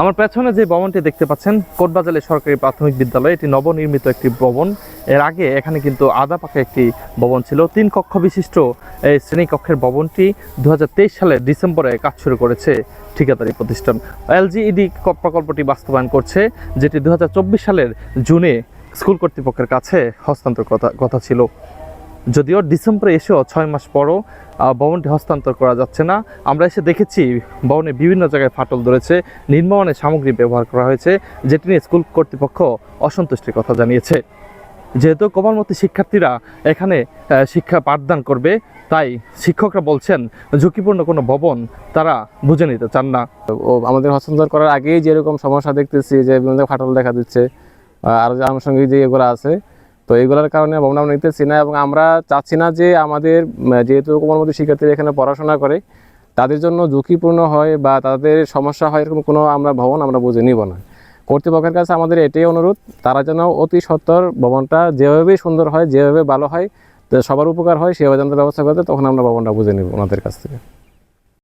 আমার পেছনে যে ভবনটি দেখতে পাচ্ছেন, কোটবাজালে সরকারি প্রাথমিক বিদ্যালয়, এটি নবনির্মিত একটি ভবন। এর আগে এখানে কিন্তু আদা পাকা একটি ভবন ছিল। তিন কক্ষ বিশিষ্ট এই শ্রেণীকক্ষের ভবনটি দু হাজার তেইশ সালের ডিসেম্বরে কাজ শুরু করেছে ঠিকাদারি প্রতিষ্ঠান। এলজিইডি প্রকল্পটি বাস্তবায়ন করছে, যেটি দু হাজার চব্বিশ সালের জুনে স্কুল কর্তৃপক্ষের কাছে হস্তান্তর কথা ছিল। যদিও ডিসেম্বরে এসেও ছয় মাস পরও ভবনটি হস্তান্তর করা যাচ্ছে না। আমরা এসে দেখেছি, ভবনে বিভিন্ন জায়গায় ফাটল ধরেছে নির্মাণের সামগ্রী ব্যবহার করা হয়েছে, যেটি নিয়ে স্কুল কর্তৃপক্ষ অসন্তুষ্টির কথা জানিয়েছে। যেহেতু কোমলমতি শিক্ষার্থীরা এখানে শিক্ষা পাঠদান করবে, তাই শিক্ষকরা বলছেন, ঝুঁকিপূর্ণ কোনো ভবন তারা বুঝে নিতে চান না। ও, আমাদের হস্তান্তর করার আগেই যেরকম সমস্যা দেখতেছি যে ফাটল দেখা দিচ্ছে আর আনুষঙ্গিক যে এগুলো আছে তো এইগুলোর কারণে ভবন আমরা নিতেছি না এবং আমরা চাচ্ছি না যে আমাদের যেহেতু কোমলমতি শিক্ষার্থীরা এখানে পড়াশোনা করে, তাদের জন্য ঝুঁকিপূর্ণ হয় বা তাদের সমস্যা হয় এরকম কোনো আমরা ভবন আমরা বুঝে নিব না। কর্তৃপক্ষের কাছে আমাদের এটাই অনুরোধ, তারা যেন অতি সত্তর ভবনটা যেভাবে সুন্দর হয়, যেভাবে ভালো হয় সবার উপকার হয়, সেভাবে যেন ব্যবস্থা করতে, তখন আমরা ভবনটা বুঝে নিব ওনাদের কাছ থেকে।